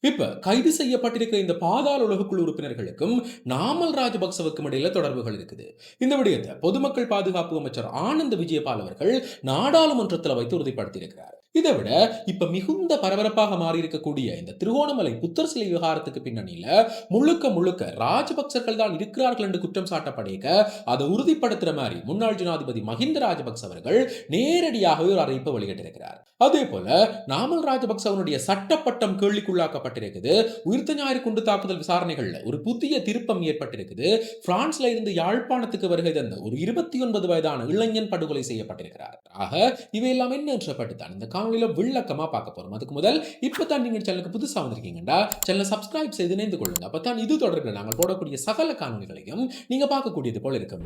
இப்ப கைது செய்யப்பட்டிருக்கிற இந்த பாதாள உலகக்குழு உறுப்பினர்களுக்கும் நாமல் ராஜபக்சவுக்கும் இடையில தொடர்புகள் இருக்குது. இந்த விடயத்தை பொதுமக்கள் பாதுகாப்பு அமைச்சர் ஆனந்த விஜயபால் அவர்கள் நாடாளுமன்றத்தில் வைத்து உறுதிப்படுத்தியிருக்கிறார். இதை விட இப்ப மிகுந்த பரபரப்பாக மாறி இருக்கக்கூடிய இந்த திருகோணமலை புத்தர் சிலை விவகாரத்துக்கு பின்னணியில முழுக்க முழுக்க ராஜபக்சர்கள் தான் இருக்கிறார்கள் என்று குற்றம் சாட்டப்படைக்க அதை உறுதிப்படுத்துற மாதிரி முன்னாள் ஜனாதிபதி மஹிந்த ராஜபக்ச அவர்கள் நேரடியாகவே ஒரு அறிவிப்பை வெளியிட்டிருக்கிறார். அதே போல நாமல் ராஜபக்சவனுடைய சட்டப்பட்டம் கேள்விக்குள்ளாக்கப்பட்டிருக்குது. உயிர்த்த ஞாயிறு குண்டு தாக்குதல் விசாரணைகள்ல ஒரு புதிய திருப்பம் ஏற்பட்டிருக்குது. பிரான்ஸ்ல இருந்து யாழ்ப்பாணத்துக்கு வருகை தந்த ஒரு இருபத்தி ஒன்பது வயதான இளைஞன் படுகொலை செய்யப்பட்டிருக்கிறார். ஆக இவையெல்லாம் என்ன என்றப்பட்டுத்தான் இந்த ஆங்கில விளக்கமாக பார்க்க போகிறோம் அதுக்கு முதல் இப்போ தான் நீங்கள் சேனலுக்கு புதுசாக வந்திருக்கீங்கடா சேனலை சப்ஸ்கிரைப் செய்து இணைந்து கொள்ளுங்க. அப்பதான் இது தொடர்பில் நாங்கள் போடக்கூடிய சகல காணொலிகளையும் நீங்கள் பார்க்கக்கூடியது போல இருக்கும்.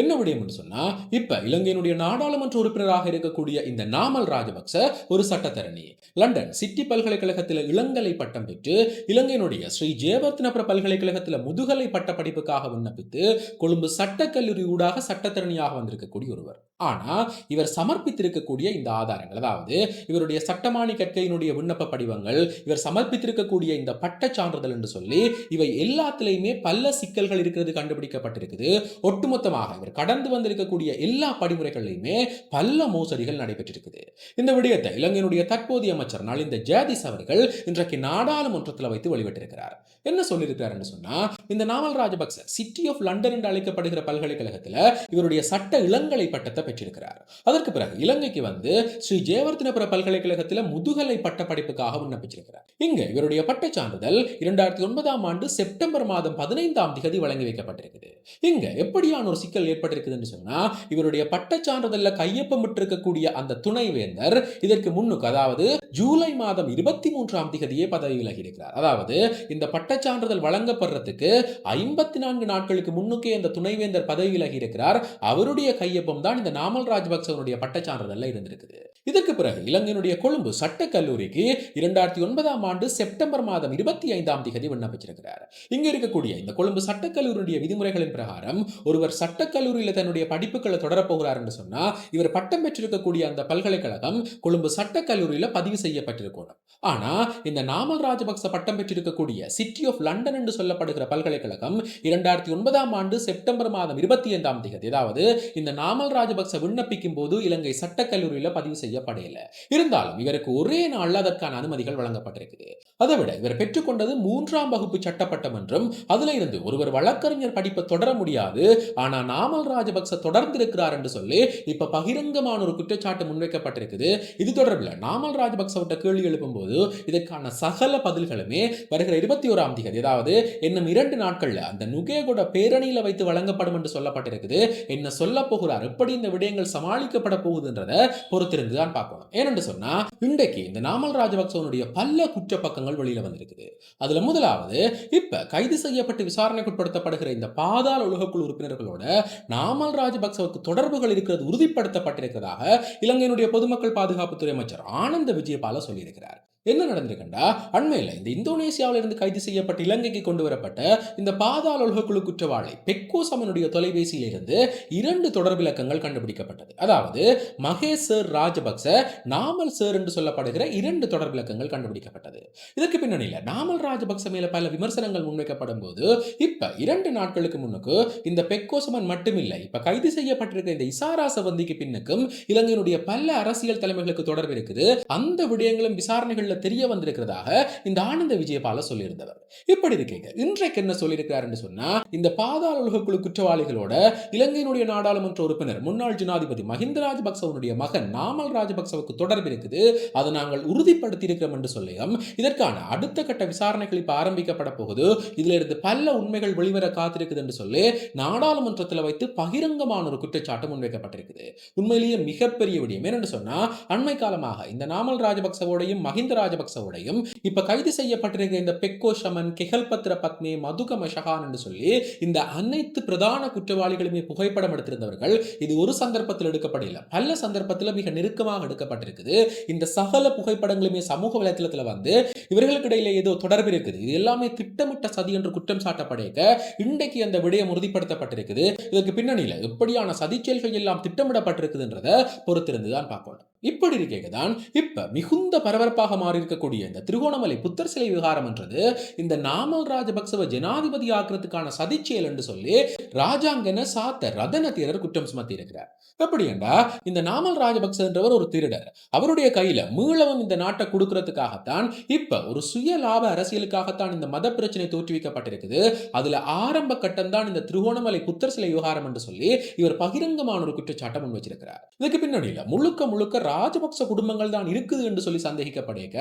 என்ன விடயம்னு சொன்னா இப்ப இலங்கையினுடைய நாடாளுமன்ற உறுப்பினராக இருக்கக்கூடிய இந்த நாமல் ராஜபக்ச ஒரு சட்டத்தரணி. லண்டன் சிட்டி பல்கலைக்கழகத்தில் இளங்கலை பட்டம் பெற்று இலங்கையினுடைய ஸ்ரீ ஜெயவர்த்தனபுர பல்கலைக்கழகத்தில் முதுகலை பட்ட படிப்புக்காக விண்ணப்பித்து கொழும்பு சட்டக்கல்லூரி ஊடாக சட்டத்தரணியாக வந்திருக்கக்கூடிய ஒருவர். ஆனால் இவர் சமர்ப்பித்திருக்கக்கூடிய இந்த ஆதாரங்கள் அதாவது இவருடைய சட்டமானி கற்கையினுடைய விண்ணப்ப படிவங்கள் இவர் சமர்ப்பித்திருக்கக்கூடிய இந்த பட்ட சான்றிதழ் என்று சொல்லி இவை எல்லாத்திலையுமே பல சிக்கல்கள் இருக்கிறது கண்டுபிடிக்கப்பட்டிருக்குது. ஒட்டுமொத்தமாக இவர் கடந்து வந்திருக்கக்கூடிய எல்லா படிமுறைகளிலுமே பல மோசடிகள் நடைபெற்றிருக்குது. இந்த விடயத்தை இலங்கையினுடைய தற்போதைய அமைச்சர் நலிந்த ஜெயதிஸ் அவர்கள் இன்றைக்கு நாடாளுமன்றத்தில் வைத்து வெளியிட்டிருக்கிறார். என்ன சொல்லியிருக்கிறார் என்று சொன்னா இந்த Namal Rajapaksa city of London என்று அழைக்கப்படுகிற பல்கலைக்கழகத்தில் இவருடைய சட்ட இளங்கலை பட்டத்தை பெற்றிருக்கிறார். அதற்கு பிறகு இலங்கைக்கு வந்து ஸ்ரீ ஜெயவர்த்தனபுர பல்கலைக்கழகத்தில் முதுகலை பட்ட படிப்புக்காக விண்ணப்பிச்சிருக்கிறார். இங்க இவருடைய பட்ட சான்றிதழ் இரண்டாயிரத்தி ஒன்பதாம் ஆண்டு செப்டம்பர் மாதம் பதினைந்தாம் திகதி வழங்கி வைக்கப்பட்டிருக்குது. இங்க எப்படியான ஒரு சிக்கல் ஏற்பட்டிருக்குதுன்னு சொன்னா இவருடைய பட்ட சான்றிதழ்ல கையொப்பமிட்டிருக்கக்கூடிய அந்த துணைவேந்தர் இதற்கு முன்னுக்கு அதாவது ஜூலை மாதம் இருபத்தி மூன்றாம் திகதியே பதவி விலகி இருக்கிறார் அதாவது இந்த பட்டச் சான்றிதழ் வழங்கப்படுறதுக்கு ஐம்பத்தி நான்கு நாட்களுக்கு முன்னுக்கே இந்த துணைவேந்தர் பதவி விலகி இருக்கிறார் அவருடைய கையொப்பம் தான் இந்த நாமல் ராஜபக்சவனுடைய பட்டச்சான்றிதழில் இருந்திருக்குது இதற்கு பிறகு இலங்கையினுடைய கொழும்பு சட்ட கல்லூரிக்கு இரண்டாயிரத்தி ஒன்பதாம் ஆண்டு செப்டம்பர் மாதம் இருபத்தி ஐந்தாம் தேதி விண்ணப்பிச்சிருக்கிறார் இங்க இருக்கக்கூடிய இந்த கொழும்பு சட்டக்கல்லூரியுடைய விதிமுறைகளின் பிரகாரம் ஒருவர் சட்டக்கல்லூரியில் தன்னுடைய படிப்புகளை தொடரப் போகிறார் என்று சொன்னா இவர் பட்டம் பெற்றிருக்கக்கூடிய அந்த பல்கலைக்கழகம் கொழும்பு சட்டக்கல்லூரியில் பதிவு செய்யப்பட்டிருக்கணும். ஆனா இந்த நாம ராஜபக்ச பட்டம் பெற்றிருக்கக்கூடிய சிட்டி ஆஃப் லண்டன் என்று சொல்லப்படுகிற பல்கலைக்கழகம் இரண்டாயிரத்தி ஒன்பதாம் ஆண்டு செப்டம்பர் மாதம் இருபத்தி ஐந்தாம் தேதி அதாவது இந்த நாமல் ராஜபக்ச விண்ணப்பிக்கும் போது இலங்கை சட்டக்கல்லூரியில் பதிவு செய்யப்படையில. இருந்தாலும் இவருக்கு ஒரே நாளில் அதற்கான அனுமதிகள் வழங்கப்பட்டிருக்குது. அதை விட இவர் பெற்றுக்கொண்டது மூன்றாம் வகுப்பு சட்டப்பட்டம் என்றும் அதுல இருந்து ஒருவர் வழக்கறிஞர் படிப்பை தொடர முடியாது ஆனா நாமல் ராஜபக்ச தொடர்ந்து இருக்கிறார் என்று சொல்லி இப்ப பகிரங்கமான ஒரு குற்றச்சாட்டு முன்வைக்கப்பட்டிருக்குது. இது தொடர்பில் நாமல் ராஜபக்சவிட்ட கேள்வி எழுப்பும்போது இதற்கான சகல பதில்களுமே வருகிற இருபத்தி ஓராம் தேதி அதாவது இன்னும் இரண்டு நாட்கள்ல அந்த நுகேகொட பேரணியில வைத்து வழங்கப்படும் என்று சொல்லப்பட்டிருக்குது. என்ன சொல்ல போகிறார் எப்படி இந்த விடயங்கள் சமாளிக்கப்பட போகுதுன்றத பொறுத்திருந்து தான் பார்க்கணும். ஏனென்று சொன்னா இன்றைக்கு இந்த நாமல் ராஜபக்சவனுடைய பல குற்ற பக்கங்கள் வெளியில வந்திருக்குது. அதுல முதலாவது இப்ப கைது செய்யப்பட்டு விசாரணைக்குட்படுத்தப்படுகிற இந்த பாதாள உலகக்குழு உறுப்பினர்களோட நாமல் ராஜபக்சவுக்கு தொடர்புகள் இருக்கிறது உறுதிப்படுத்தப்பட்டிருக்கிறதாக இலங்கையினுடைய பொதுமக்கள் பாதுகாப்புத்துறை அமைச்சர் ஆனந்த விஜயபால சொல்லியிருக்கிறார். என்ன நடந்திருக்குண்டா? அண்மையில் இந்த இந்தோனேசியாவில் இருந்து கைது செய்யப்பட்ட இலங்கைக்கு கொண்டு வரப்பட்ட இந்த பாதாள உலகக்குழு குற்றவாளி பெக்கோ சமனுடைய தொலைபேசியில் இருந்து இரண்டு தொடர் விளக்கங்கள் கண்டுபிடிக்கப்பட்டது. அதாவது மகேஷ் சர் ராஜபக்ச நாமல் சர் என்று சொல்லப்படுகிற இரண்டு தொடர் விளக்கங்கள் கண்டுபிடிக்கப்பட்டது. இதற்கு பின்னணியில் நாமல் ராஜபக்ச மேல பல விமர்சனங்கள் முன்வைக்கப்படும் போது இப்ப இரண்டு நாட்களுக்கு முன்னுக்கு இந்த பெக்கோசமன் மட்டுமில்லை இப்ப கைது செய்யப்பட்டிருக்கிற இந்த இசாராச வந்திக்கு பின்னுக்கும் இலங்கையினுடைய பல அரசியல் தலைமைகளுக்கு தொடர்பு இருக்குது அந்த விடயங்களும் விசாரணைகள்ல தெரிய வந்திருக்கிறதாக இந்த ஆனந்த விஜயபால சொல்லியிருந்தவர். இப்படி இருக்கீங்க. இன்றைக்கு என்ன சொல்லியிருக்கிறார் என்று சொன்னா இந்த பாதாள உலகக்குழு குற்றவாளிகளோட இலங்கையினுடைய நாடாளுமன்ற உறுப்பினர் முன்னாள் ஜனாதிபதி மஹிந்த ராஜபக்சவனுடைய மகன் நாமல் ராஜபக்சவுக்கு தொடர்பு இருக்குது. அதை நாங்கள் உறுதிப்படுத்தி இருக்கிறோம் என்று சொல்லியும் இதற்கான அடுத்த கட்ட விசாரணைகள் இப்ப ஆரம்பிக்கப்பட போகுது. இதுல இருந்து பல உண்மைகள் வெளிவர காத்திருக்குது என்று சொல்லி நாடாளுமன்றத்தில் வைத்து பகிரங்கமான ஒரு குற்றச்சாட்டு முன்வைக்கப்பட்டிருக்குது. உண்மையிலேயே மிகப்பெரிய விடயம். ஏனென்று சொன்னா அண்மை காலமாக இந்த நாமல் ராஜபக்சவோடையும் மஹிந்த ராஜபக்சவோடையும். இப்ப கைது செய்யப்பட்டிருக்கிற இந்த பெக்கோ ஷமன் கெகல்பத்ர பத்மே மதுக மஷகான் என்று சொல்லி இந்த அனைத்து பிரதான குற்றவாளிகளுமே புகைப்படம் எடுத்திருந்தவர்கள் இது ஒரு சந்தர்ப்பத்தில் எடுக்கப்படல பல சந்தர்ப்பத்தில் மிக நெருக்கமாக எடுக்கப்பட்டிருக்குது. இந்த சகல புகைப்படங்களுமே சமூக வலைத்தளத்தில் வந்து இவர்களுக்கு இடையில ஏதோ தொடர்பு இருக்குது. இது எல்லாமே திட்டமிட்ட சதி என்று குற்றம் சாட்டப்படைக்க இன்றைக்கு அந்த விடயம் உறுதிப்படுத்தப்பட்டிருக்குது. இதற்கு பின்னணியில் எப்படியான சதி செயல்கள் எல்லாம் திட்டமிடப்பட்டிருக்குதுன்றத பொறுத்திருந்து தான் பார்க்கணும் இப்படி இருக்க தான் இப்ப மிகுந்த பரபரப்பாக மாறி இருக்கக்கூடிய இந்த திருகோணமலை புத்தர் சிலை விகாரம் என்றது இந்த நாமல் ராஜபக்சவ ஜனாதிபதி ஆக்கிறதுக்கான சதிச்செயல் என்று சொல்லி ராஜாங்கன சாத்த ரதன தீரர் குற்றம் சுமத்தி இருக்கிறார் எப்படி என்றா இந்த நாமல் ராஜபக்ச என்றவர் ஒரு திருடர். அவருடைய கையில மீளவும் இந்த நாட்டை கொடுக்கறதுக்காகத்தான் இப்ப ஒரு சுய லாப அரசியலுக்காகத்தான் இந்த மத பிரச்சனை தோற்றுவிக்கப்பட்டிருக்குது. அதுல ஆரம்ப கட்டம் தான் இந்த திருகோணமலை புத்தர் சிலை விவகாரம் என்று சொல்லி இவர் பகிரங்கமான ஒரு குற்றச்சாட்டை முன் வச்சிருக்கிறார். இதுக்கு பின்னாடியில் முழுக்க முழுக்க ராஜபக்ச குடும்பங்கள் தான் இருக்குது என்று சொல்லி சந்தேகிக்கப்படுக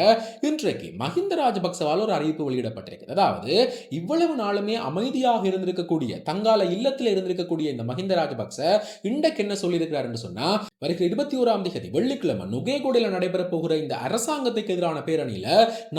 இன்றைக்கு மஹிந்த ராஜபக்சவால் ஒரு அறிவிப்பு வெளியிடப்பட்டிருக்கிறது. அதாவது இவ்வளவு நாளுமே அமைதியாக இருந்திருக்கக்கூடிய தங்கால இல்லத்தில் இருந்திருக்கக்கூடிய இந்த மஹிந்த ராஜபக்ச இன்றைக்கு என்ன சொல்லியிருக்கிறார் என்று சொன்னா வருகிற இருபத்தி ஓராம் தேதி வெள்ளிக்கிழமை நுகேகொடையில நடைபெற போகிற இந்த அரசாங்கத்துக்கு எதிரான பேரணியில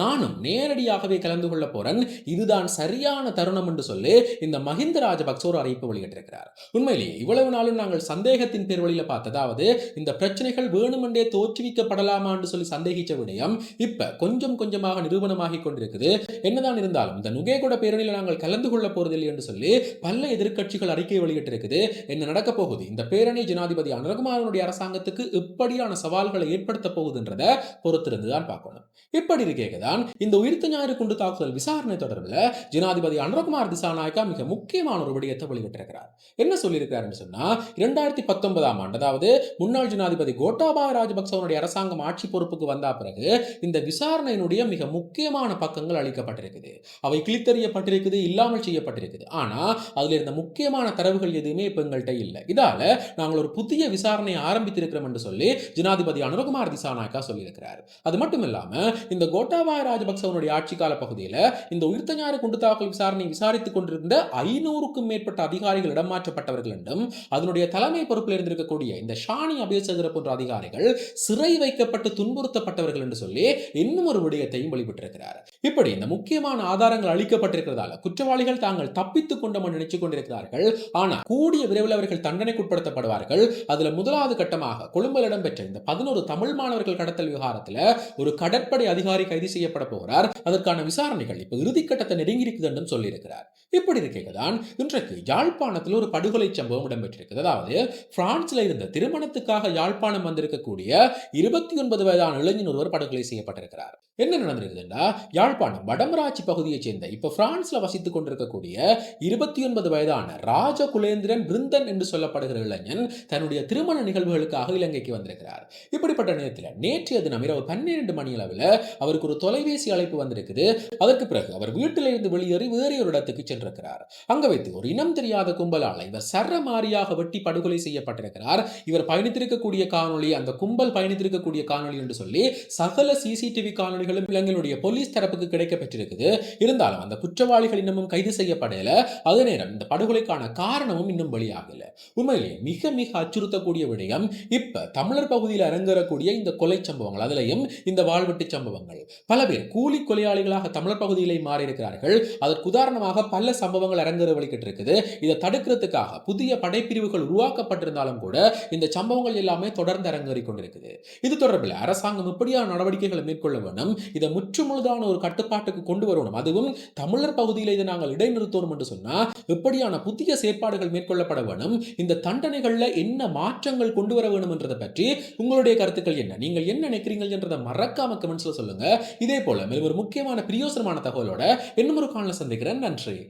நானும் நேரடியாகவே கலந்து கொள்ள போறேன். இதுதான் சரியான தருணம் என்று சொல்லி இந்த மஹிந்த ராஜபக்ச ஒரு அறிவிப்பு வெளியிட்டிருக்கிறார். உண்மையிலேயே இவ்வளவு நாளும் நாங்கள் சந்தேகத்தின் பேர் வழியில பார்த்ததாவது இந்த பிரச்சனைகள் வேணுமென்றே தோற்றுவிக்கப்படலாமா என்று சொல்லி சந்தேகிச்ச விடயம் இப்ப கொஞ்சம் கொஞ்சமாக நிரூபணமாகி கொண்டிருக்குது. என்னதான் இருந்தாலும் இந்த நுகேகொட பேரணியில் நாங்கள் கலந்து கொள்ள போறதில்லை என்று சொல்லி பல எதிர்க்கட்சிகள் அறிக்கை வெளியிட்டிருக்குது. என்ன நடக்க போகுது? இந்த பேரணி ஜனாதிபதி அனுரகுமாரனுடைய அரசாங்கத்துக்கு எப்படியான சவால்களை ஏற்படுத்த போகுதுன்றத பொறுத்திருந்து தான் பார்க்கணும். இப்படி இருக்கேதான் இந்த உயிர்த்த ஞாயிறு குண்டு தாக்குதல் விசாரணை தொடர்பில் ஜனாதிபதி அனுரகுமார் திசாநாயக்கா மிக முக்கியமான ஒரு விடயத்தை வெளியிட்டிருக்கிறார். என்ன சொல்லியிருக்கிறாருன்னு சொன்னா இரண்டாயிரத்தி பத்தொன்பதாம் ஆண்டு அதாவது முன்னாள் ஜனாதிபதி கோட்டாபாய ராஜபக்சவனுடைய அரசாங்கம் ஆட்சி பொறுப்புக்கு வந்த பிறகு இந்த விசாரணையினுடைய மிக முக்கியமான பக்கங்கள் அளிக்கப்பட்டிருக்குது. அவை கிழித்தறியப்பட்டிருக்குது இல்லாமல் செய்யப்பட்டிருக்குது. ஆனால் அதுல இருந்த முக்கியமான தரவுகள் எதுவுமே இப்போ எங்கள்கிட்ட இல்லை. இதால நாங்கள் ஒரு புதிய விசாரணையை ஆரம்பித்திருக்கிறோம் என்று சொல்லி ஜனாதிபதி அனுரகுமார் திசாநாயக்கா சொல்லியிருக்கிறார். அது மட்டும் இல்லாமல் இந்த கோட்டாபாய ராஜபக்சவனுடைய ஆட்சிக்கால பகுதியில் இந்த உயிர்த்தஞாறு குண்டு தாக்கல் விசாரணை விசாரித்துக் கொண்டிருந்த ஐநூறுக்கும் மேற்பட்ட அதிகாரிகள் இடமாற்றப்பட்டவர்கள் என்றும் அதனுடைய தலைமை பொறுப்பில் இருந்திருக்கக்கூடிய இந்த ஷானி அபேசகர போன்ற அதிகாரிகள் சிறை வைக்கப்பட்டு துன்புறுத்தப்பட்டவர்கள் என்று சொல்லி இன்னும் ஒரு விடயத்தையும் வெளியிட்டிருக்கிறார் இப்படி இந்த முக்கியமான ஆதாரங்கள் அளிக்கப்பட்டிருக்கிறதால குற்றவாளிகள் தாங்கள் தப்பித்துக் கொண்டோம் நினைச்சு கொண்டிருக்கிறார்கள். ஆனால் கூடிய விரைவில் அவர்கள் தண்டனைக்குட்படுத்தப்படுவார்கள். அதுல முதலாவது கட்டமாக கொழும்பில் இடம்பெற்ற இந்த பதினோரு தமிழ் மாணவர்கள் கடத்தல் விவகாரத்தில் ஒரு கடற்படை அதிகாரி கைது செய்யப்பட போகிறார் அதற்கான விசாரணைகள் இப்ப இறுதிக்கட்டத்தை நெருங்கி இருக்குதுன்னு சொல்லியிருக்கிறார். இப்படி இருக்கதான் இன்றைக்கு யாழ்ப்பாணத்தில் ஒரு படுகொலை சம்பவம் இடம்பெற்றிருக்கிறது. அதாவது பிரான்ஸில் இருந்த திருமணத்துக்காக யாழ்ப்பாணம் வந்திருக்கக்கூடிய இருபத்தி ஒன்பது வயதான இளைஞன் ஒருவர் படுகொலை செய்யப்பட்டிருக்கிறார். என்ன நடந்திருக்குதுன்னா யாழ்ப்பாணம் வடமராட்சி பகுதியைச் சேர்ந்த இப்ப பிரான்ஸ்ல வசித்துக் கொண்டிருக்கக்கூடிய இருபத்தி ஒன்பது வயதான ராஜ குலேந்திரன் பிருந்தன் என்று சொல்லப்படுகிற இளைஞன் தன்னுடைய திருமண நிகழ்வுகளுக்காக இலங்கைக்கு வந்திருக்கிறார். இப்படிப்பட்ட நேரத்தில் நேற்றைய தினம் இரவு பன்னிரண்டு மணி அளவில் அவருக்கு ஒரு தொலைபேசி அழைப்பு வந்திருக்குது. அதற்கு பிறகு அவர் வீட்டிலிருந்து வெளியேறி வேறு ஒரு இடத்துக்கு சென்று சென்றிருக்கிறார் அங்க வைத்து ஒரு இனம் தெரியாத கும்பலால் இவர் சரமாரியாக வெட்டி படுகொலை செய்யப்பட்டிருக்கிறார். இவர் பயணித்திருக்கக்கூடிய காணொளி அந்த கும்பல் பயணித்திருக்கக்கூடிய காணொளி என்று சொல்லி சகல சிசிடிவி காணொலிகளும் இலங்கையினுடைய போலீஸ் தரப்புக்கு கிடைக்க பெற்றிருக்குது. இருந்தாலும் அந்த குற்றவாளிகள் இன்னமும் கைது செய்யப்படல. அதே நேரம் இந்த படுகொலைக்கான காரணமும் இன்னும் வெளியாகல. உண்மையிலேயே மிக மிக அச்சுறுத்தக்கூடிய விடயம் இப்ப தமிழர் பகுதியில் அரங்கேறக்கூடிய இந்த கொலை சம்பவங்கள். அதிலையும் இந்த வாழ்வெட்டு சம்பவங்கள். பல பேர் கூலி கொலையாளிகளாக தமிழர் பகுதியிலே மாறி இருக்கிறார்கள் அதற்கு உதாரணமாக பல சம்பவங்கள் அரங்கேற இருக்குது இதை தடுக்கிறதுக்காக புதிய படைப்பிரிவுகள் உருவாக்கப்பட்டிருந்தாலும் கூட இந்த சம்பவங்கள் எல்லாமே தொடர்ந்து அரங்கேறி கொண்டிருக்குது இது தொடர்பில் அரசாங்கம் இப்படியான நடவடிக்கைகளை மேற்கொள்ள வேண்டும். இதை முற்றுமுழுதான ஒரு கட்டுப்பாட்டுக்கு கொண்டு வரணும். அதுவும் தமிழர் பகுதியில் இதை நாங்கள் இடைநிறுத்தணும் என்று சொன்னால் இப்படியான புதிய செயற்பாடுகள் மேற்கொள்ளப்பட வேணும். இந்த தண்டனைகளில் என்ன மாற்றங்கள் கொண்டு வர வேணும் என்றதை பற்றி உங்களுடைய கருத்துக்கள் என்ன? நீங்கள் என்ன நினைக்கிறீங்க என்றதை மறக்காம கமெண்ட்ஸில் சொல்லுங்க. இதே போல மேலும் ஒரு முக்கியமான பிரியோசனமான தகவலோட இன்னும் ஒரு காலில் சந்திக்கிறேன். நன்றி.